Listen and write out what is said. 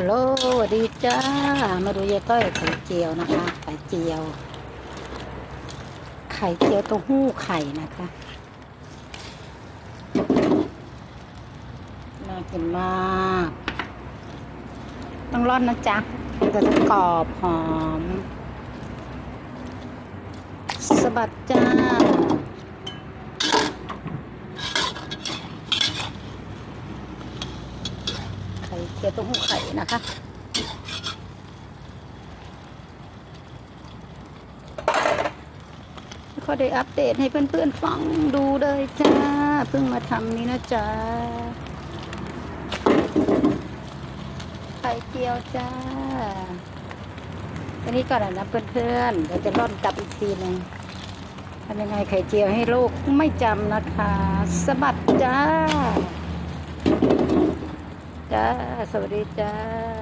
โลสวัสดีจ้า มาดูยายต้อยไข่เจียวนะคะ ไข่เจียว ไข่เจียวเต้าหู้ไข่นะคะน่ากินมาก ต้องร่อนนะจ๊ะมันจะกรอบหอมสะบัดจ้า ไข่เจียวเต้าหู้ไข่นะคะก็ได้อัปเดตให้เพื่อนๆฟังดูเลยจ้า เพิ่งมาทำนี้นะจ๊ะไข่เจียวจ้าอันนี้ก่อนนะเพื่อนๆเดี๋ยวจะร่อนกลับอีกทีหนึ่งทำยังไงไข่เจียวให้ลูกไม่จำนะคะสะบัดจ้า จ้า สวัสดีจ้า